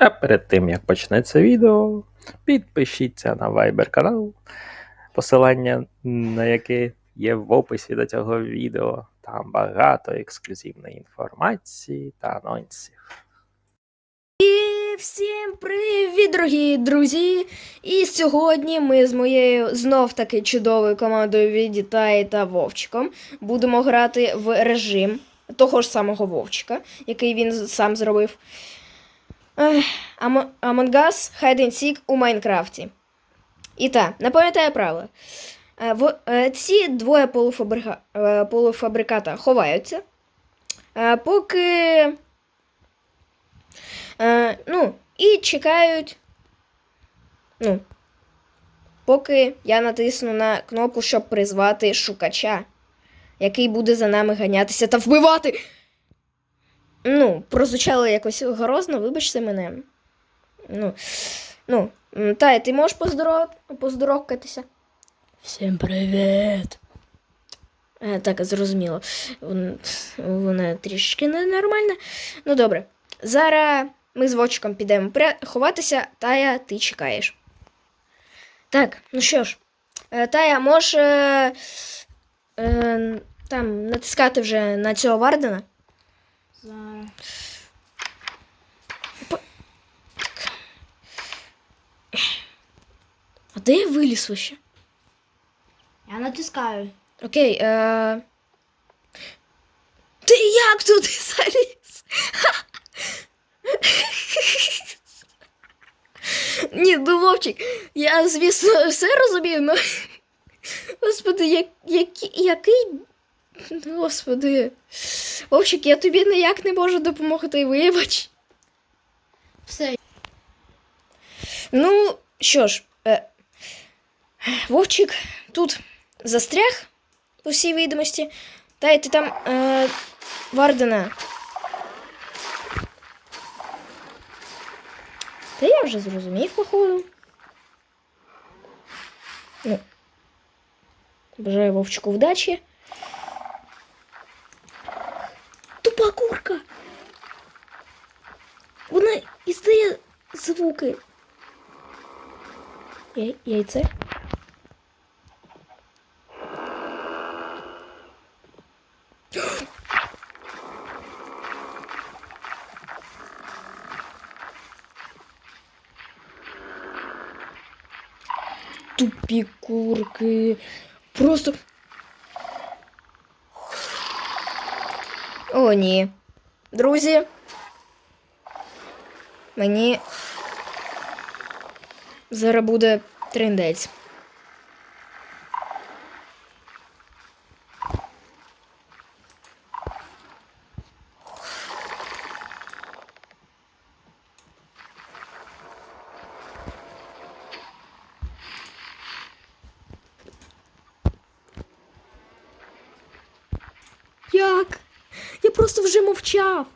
А перед тим як почнеться відео, підпишіться на Viber канал, посилання на яке є в описі до цього відео. Там багато ексклюзивної інформації та анонсів. І всім привіт, дорогі друзі! І сьогодні ми з моєю знов таки чудовою командою від та Вовчиком будемо грати в режим того ж самого Вовчика, який він сам зробив. Among Us Hide and Seek у Майнкрафті. І так, не пам'ятаю правила. Е, е, Ці двоє полуфабрика... е, полуфабриката ховаються, поки. Ну, і чекають. Ну, поки я натисну на кнопку, щоб призвати шукача, який буде за нами ганятися та вбивати. Ну, прозвучало якось грозно, вибачте мене. Ну, ну, Тая, ти можеш поздоров... поздоровкатися? Всім привіт. Е, так, зрозуміло. Вона трішки ненормальна. Ну, добре. Зараз ми з Вовчиком підемо ховатися, Тая, ти чекаєш. Так, ну що ж, е, Тая, можеш е, е, там натискати вже на цього Вардена? Зараз. А де я виліз вообще? Я натискаю. Окей. Е... Ти як туди заліз? Ні, ну Вовчик, я, звісно, все розумію, ну. Господи, як, який, який. Господи. Вовчик, я тобі ніяк не можу допомогти, вибач. Все. Ну, що ж, е, Вовчик тут застряг у всій відомості. Та й ти там е, Вардена. Та я вже зрозумів, походу. Ну. Бажаю Вовчику вдачі. Тупа курка. Вона іздає звуки. Я- Яйце. Тупі курки. Просто. О, ні. Друзі. Мені зараз буде трендець. Як? Я просто вже мовчав.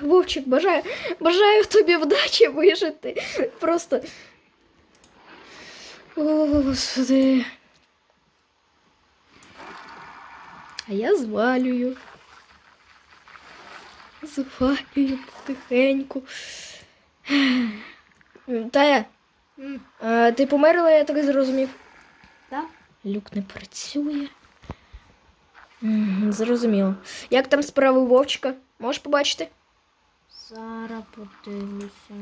Вовчик, бажаю, бажаю тобі вдачі вижити. Просто. О, Господи. А я звалюю. Звалюю потихеньку. Тая, М, а, ти померла, я так зрозумів. Так? Люк не працює. Зрозуміло. Як там справи Вовчика? Можеш побачити? Зараз подивлюся.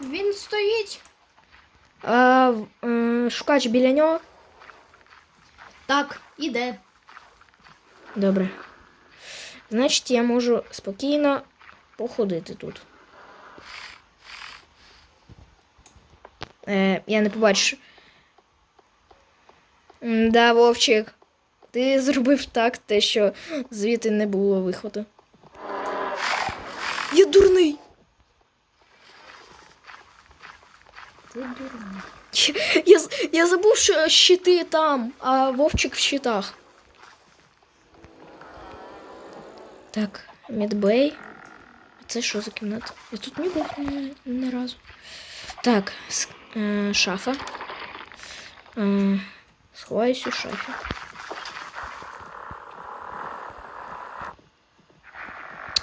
Він стоїть. А, е, шукач біля нього. Так, іде. Добре. Значить, я можу спокійно походити тут. Е, я не побачу. М, Да, Вовчик. Ти зробив так, те, що звідти не було виходу. Я дурний. Ти дурний. Я, я забув, що щити там, а Вовчик в щитах. Так, Мідбей. Це що за кімната? Я тут не був ні, ні разу. Так, с- Е, шафа. Е, сховаюсь у шафі.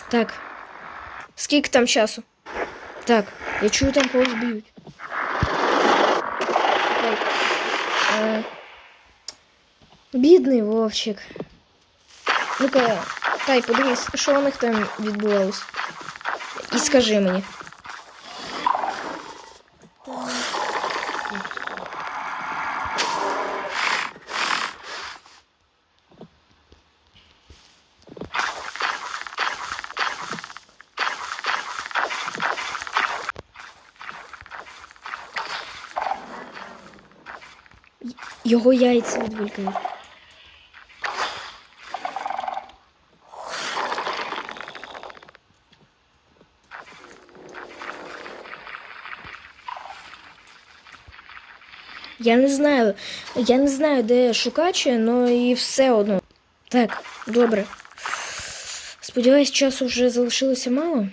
Так. Скільки там часу? Так, я чую там когось б'ють. Ой. Е, бідний Вовчик. Ну-ка, Тай, подивись, що у них там відбувалось. І скажи мені. Й- Його яйця відволікають. Я не знаю, я не знаю, де шукач, але і все одно. Так, добре. Сподіваюсь, часу вже залишилося мало.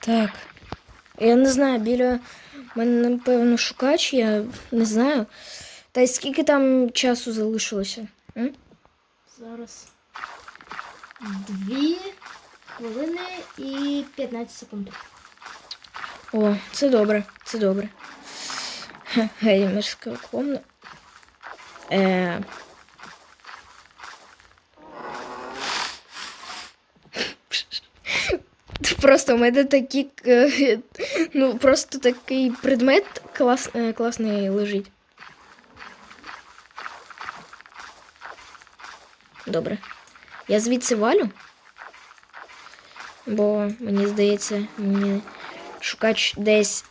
Так. Я не знаю, біля мене, напевно, шукач, я не знаю. Та й скільки там часу залишилося? М? Зараз. Дві хвилини і 15 секунд. О, це добре, це добре. Ге- Геймерська комната. Е... Просто у мене такі. е, Ну, просто такий предмет клас, е, класний лежить. Добре. Я звідси валю. Бо мені здається, мені шукач десь.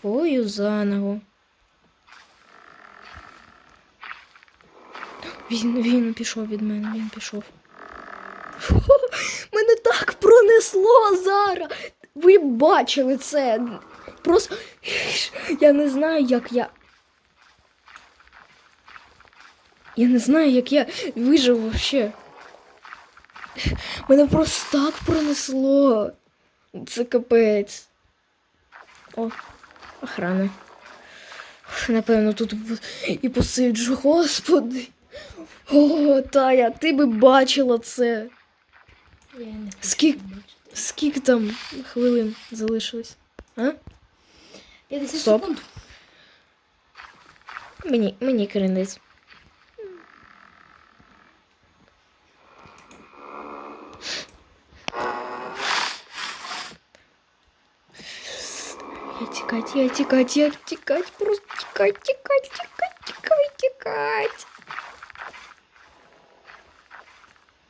Твою заново. Він, він пішов від мене, він пішов. Фу, мене так пронесло зараз. Ви бачили це. Просто я не знаю, як я. Я не знаю, як я вижив вообще. Мене просто так пронесло. Це капець. О, охрана. Напевно, тут і посиджу, господи. О, Тая, ти би бачила це. Я не Скільки- Скільки там хвилин залишилось? А? 50 Стоп. секунд. Мені, мені керенець. тікать, я тікать, я тікать, просто тікать, тікать, тікать, тікать, тікать.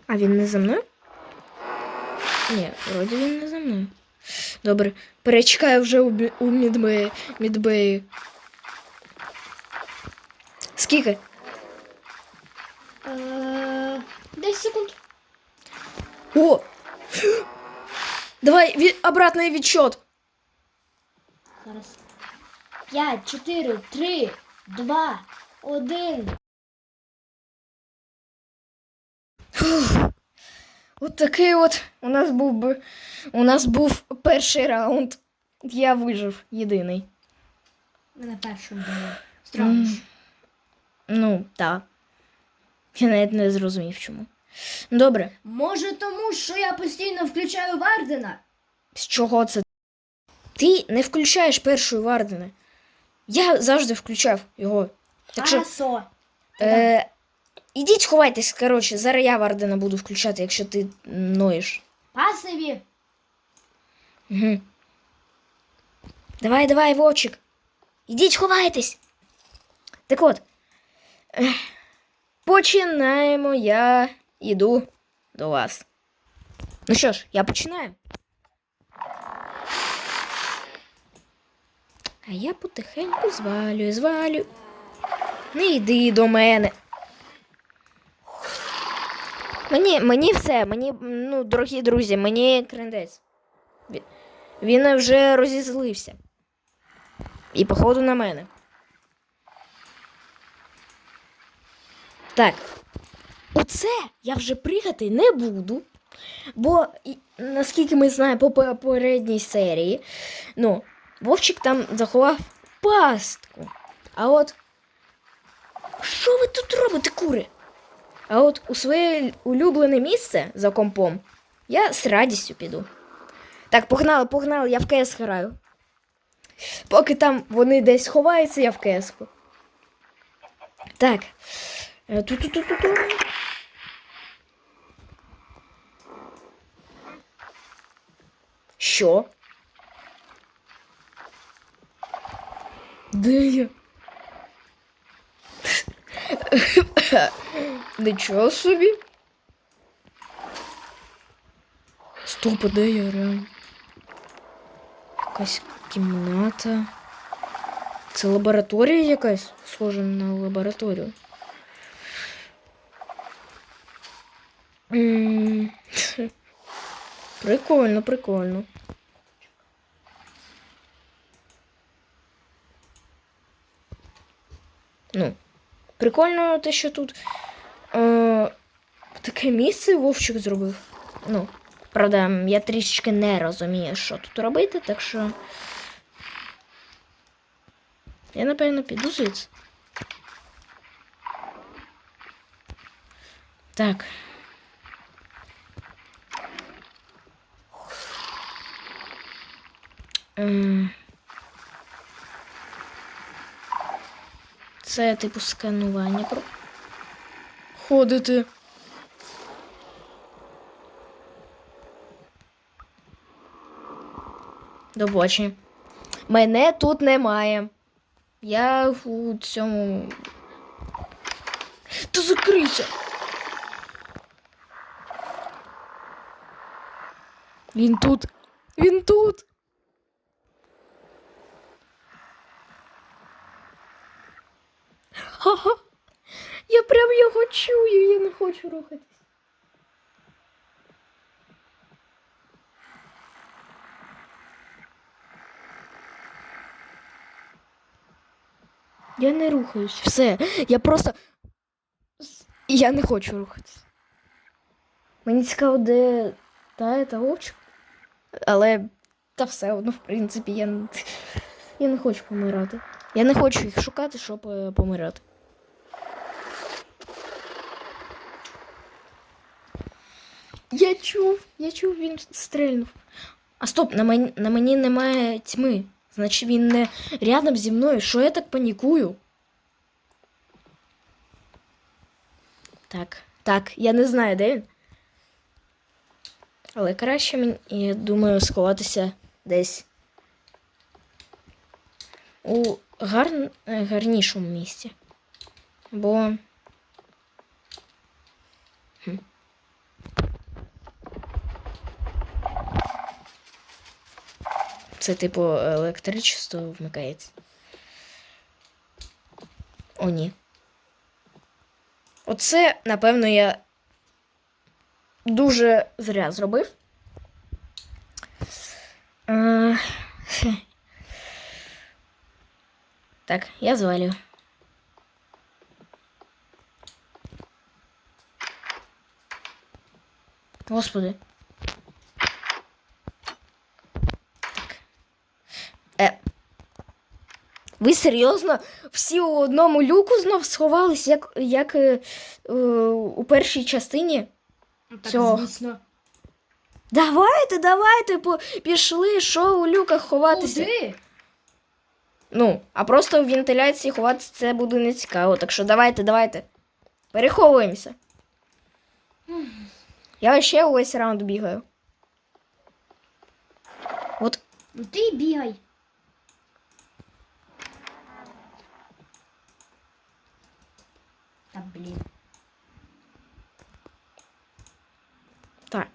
А він не за мною? Ні, вроді він не за мною. Добре, перечекаю вже у, бі- у мідбеї. мідбеї. Скільки? Е, 10 секунд. О! Давай від... обратний відчет. Зараз. 5, 4, 3, 2, 1. От такий от у нас був би. У нас був перший раунд. Я вижив єдиний. Ми на першому були. Странно. Ну, так. Я навіть не зрозумів чому. Добре, Може тому, що я постійно включаю Вардена? з чого це? Ти не включаєш першої Вардена. Я завжди включав його. Так що. Хорошо. Е, ідіть ховайтесь, коротше, зараз я Вардена буду включати, якщо ти ноєш. Пасиві. Угу. Давай, давай, Вовчик. Ідіть ховайтесь. Так от. ех, Починаємо. Я йду до вас. Ну що ж, я починаю. А я потихеньку звалюю, звалюю. Не йди до мене. Мені, мені все, мені, ну, дорогі друзі, мені крендець. Він вже розізлився. І походу на мене. Так. Оце я вже пригати не буду. Бо, наскільки ми знаємо по попередній серії, ну, Вовчик там заховав пастку. А от. Що ви тут робите, кури? А от у своє улюблене місце за компом я з радістю піду. Так, погнали, погнали, я в КС граю. Поки там вони десь ховаються, я в КС. Так. Е, Ту-ту-ту-ту-ту. Що? Де я? Нічого собі. Стоп, а де я реально? Якась кімната. Це лабораторія якась? Схожа на лабораторію. Прикольно, прикольно. Ну, прикольно те, що тут е, таке місце Вовчик зробив. Ну, правда, я трішечки не розумію, що тут робити, так що. Я, напевно, піду звідси. Так. Ем. Це типу сканування. про- Ходити. До побачення. Мене тут немає. Я у цьому. Та закрийся! Він тут. Він тут. Ха-ха. Я прям його чую, я не хочу рухатись. Я не рухаюсь. Все. Я просто. Я не хочу рухатись. Мені цікаво, де та та овчик. Але та все одно, в принципі, я, не- я не хочу помирати. Я не хочу їх шукати, щоб е, помирати. Я чув, я чув, він стрельнув. А стоп, на мені, на мені немає тьми. Значить, він не рядом зі мною. Що я так панікую? Так, так, я не знаю, де він. Але краще мені, я думаю, сховатися десь у гарн... е, гарнішому місці. Бо. Хм. Це, типу, електричество вмикається. О, ні. Оце, напевно, я дуже зря зробив. Е. Так, я звалю. Господи. Так. Е. Ви серйозно всі у одному люку знов сховались, як, як е, е, у першій частині? Так, Цього. звісно. Давайте, давайте, по- пішли, що у люках ховатися. Куди? Ну, а просто в вентиляції ховатися це буде не цікаво. Так що давайте, давайте. Переховуємося. Я ще увесь раунд бігаю. От Ну ти й бігай. Та блін. так.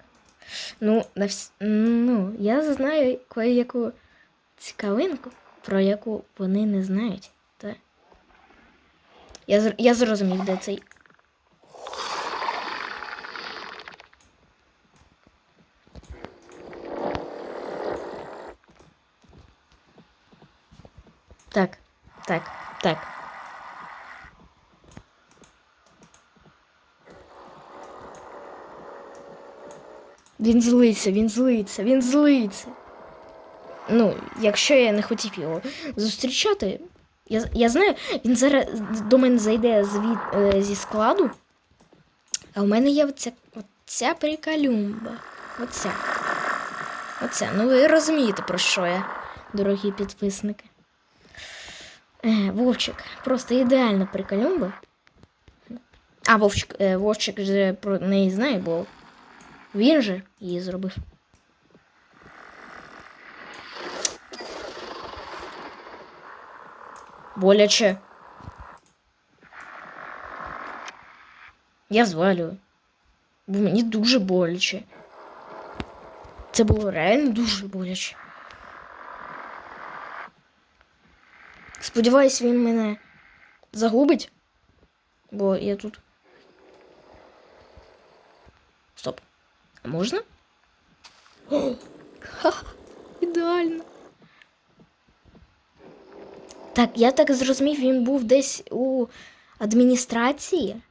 Ну, на вс... ну, я знаю кое-яку цікавинку, про яку вони не знають. Та... Я, зр- я зрозумів, де цей. Так, так, так. Він злиться, він злиться, він злиться. Ну, якщо я не хотів його зустрічати, я, я знаю, він зараз до мене зайде звід, е, зі складу. А у мене є оця, оця приколюмба. Оця. Оця. Ну ви розумієте, про що я, дорогі підписники. Е, Вовчик, просто ідеальна приколюмба. А, Вовчик, е, Вовчик же про неї знає, бо він же її зробив. Боляче. Я звалюю. Бо мені дуже боляче. Це було реально дуже боляче. Сподіваюсь, він мене загубить. Бо я тут. Стоп. А можна? О! Ха, ідеально. Так, я так зрозумів, він був десь у адміністрації.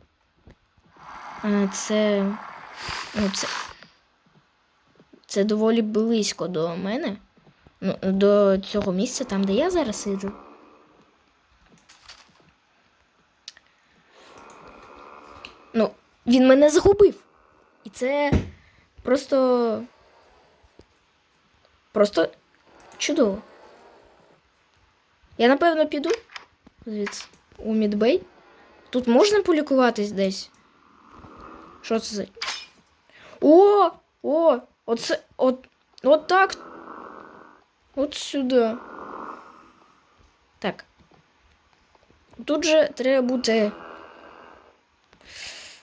Це. Ну, це. Це доволі близько до мене. Ну, до цього місця, там, де я зараз сиджу. Ну, він мене загубив. І це просто. Просто чудово. Я напевно піду звідси у Мідбей. Тут можна полікуватись десь? Що це за. О! О! Оце. От, от так. От сюди. Так. Тут же треба бути.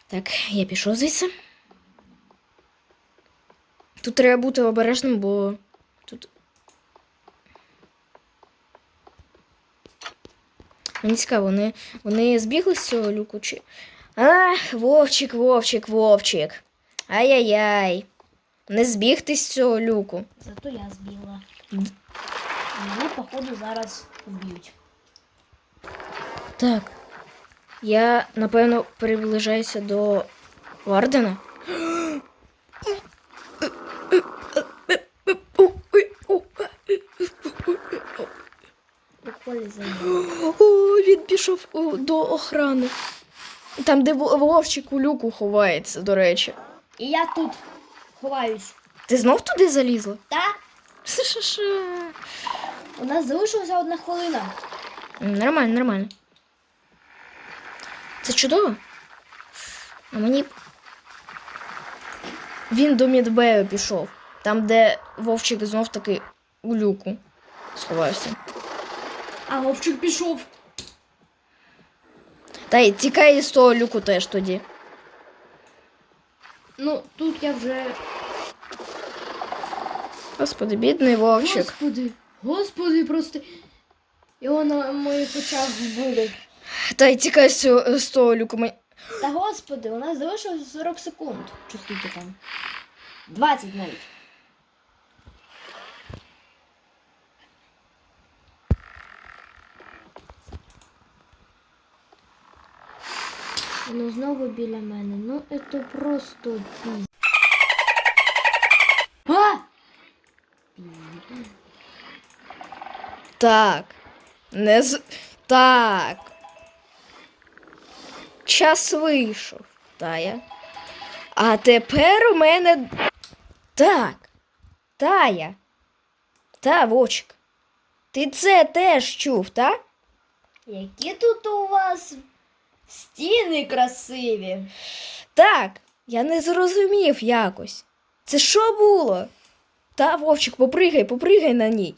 Так, я пішов звідси. Тут треба бути обережним, бо тут. Мені цікаво, вони, вони збігли з цього люку чи. Ах, Вовчик, Вовчик, Вовчик. Ай-яй-яй. Не збігти з цього люку. Зато я збігла. Мене, походу, зараз вб'ють. Так. Я, напевно, приближаюся до Вардена. Буквально за мною. О, він пішов до охрани. Там, де Вовчик у люку ховається, до речі. І я тут ховаюсь. Ти знов туди залізла? Та? У нас залишилася одна хвилина. Нормально, нормально. Це чудово. А мені. Він до Мідбею пішов. Там, де Вовчик знов таки у люку сховався. А Вовчик пішов. Та й тікай із того люку теж тоді. Ну, тут я вже. Господи, бідний Вовчик. Господи, господи, просто. Його на моїх очах вбили. Та й тікай з, з того люку. Мені- Та господи, у нас залишилось 40 секунд. Чи скільки там? 20 навіть. Ну знову біля мене. Ну це просто пі. А! Так. Не з. Так. Час вийшов. Тая. А тепер у мене. Так. Тая. Та, Вовчик. Ти це теж чув, так? Які тут у вас стіни красиві. Так, я не зрозумів якось. Це що було? Та, Вовчик, попригай, попригай на ній.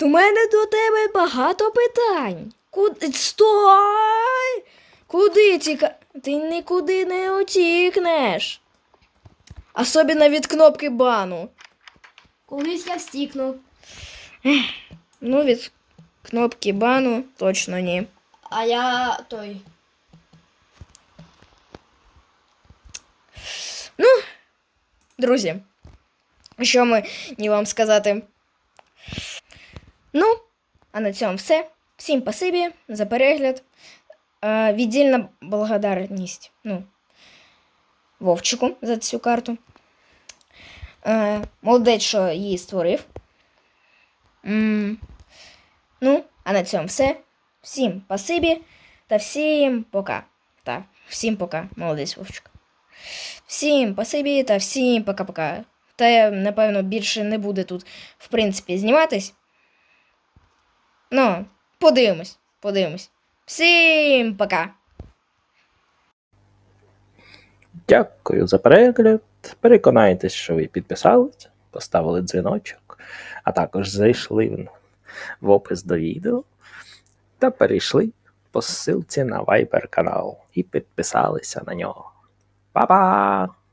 У мене до тебе багато питань. Куди. Стой! Куди тіка? Ти нікуди не утікнеш. Особливо від кнопки бану. Колись я встікну. Ну, від кнопки бану точно ні. А я той. Друзі, що ми ні вам сказати? Ну, а на цьому все. Всім спасибі за перегляд. Е, віддільна благодарність. Ну, Вовчику за цю карту. Е, молодець, що її створив. Ну, а на цьому все. Всім спасибі та всім пока. Так, всім пока, молодець Вовчик. Всім спасибі та всім пока-пока. Та я, напевно, більше не буде тут, в принципі, зніматись. Ну, подивимось, подивимось. Всім пока! Дякую за перегляд. Переконайтесь, що ви підписалися, поставили дзвіночок, а також зайшли в- опис до відео та перейшли по ссылці на Viber канал і підписалися на нього. 拜拜。